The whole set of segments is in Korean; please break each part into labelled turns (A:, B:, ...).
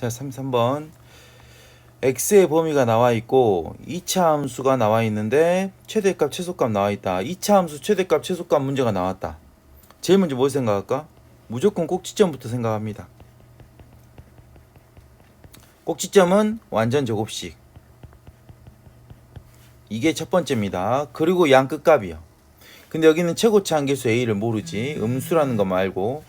A: 자, 33번. x의 범위가 나와 있고 2차 함수가 나와 있는데 최대값 최소값 나와 있다. 2차 함수 최대값 최소값 문제가 나왔다. 제일 먼저 뭘 생각할까? 무조건 꼭지점부터 생각합니다. 꼭지점은 완전 제곱식. 이게 첫 번째입니다. 그리고 양 끝값이요. 근데 여기는 최고치 한계수 a를 모르지. 음수라는 거 말고.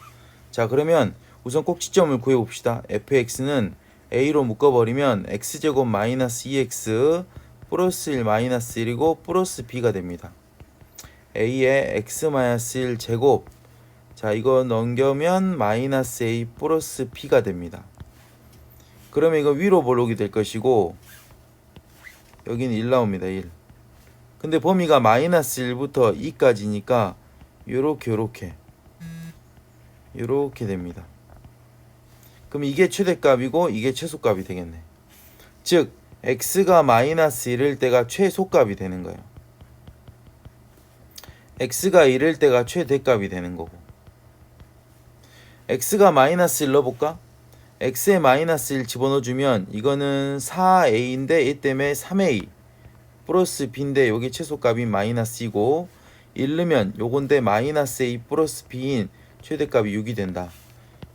A: 자, 그러면 우선 꼭지점을 구해 봅시다. fx는 a로 묶어버리면 x제곱 마이너스 2x 플러스 1 마이너스 1이고 플러스 b가 됩니다. a의 x 마이너스 1 제곱 자 이거 넘겨면 마이너스 a 플러스 b가 됩니다. 그러면 이거 위로 볼록이 될 것이고 여기는 1 나옵니다. 1. 근데 범위가 마이너스 1부터 2까지니까 요렇게 요렇게 요렇게 됩니다. 그럼 이게 최대값이고 이게 최소값이 되겠네. 즉 x가 마이너스 1일 때가 최소값이 되는 거예요. x가 1일 때가 최대값이 되는 거고. x가 마이너스 1 넣어볼까? x에 마이너스 1 집어넣어주면 이거는 4a인데 이 때문에 3a 플러스 b인데 여기 최소값이 마이너스이고 1 넣으면 요건데 마이너스 a 플러스 b인 최대값이 6이 된다.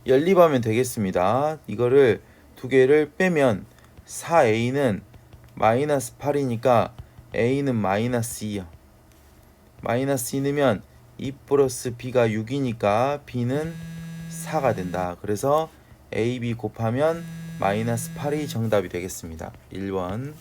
A: 연립하면 되겠습니다. 이거를 두 개를 빼면 4a는 마이너스 8이니까 a는 마이너스 2야. 마이너스 2 넣으면 2 플러스 b가 6이니까 b는 4가 된다. 그래서 a, b 곱하면 마이너스 8이 정답이 되겠습니다. 1번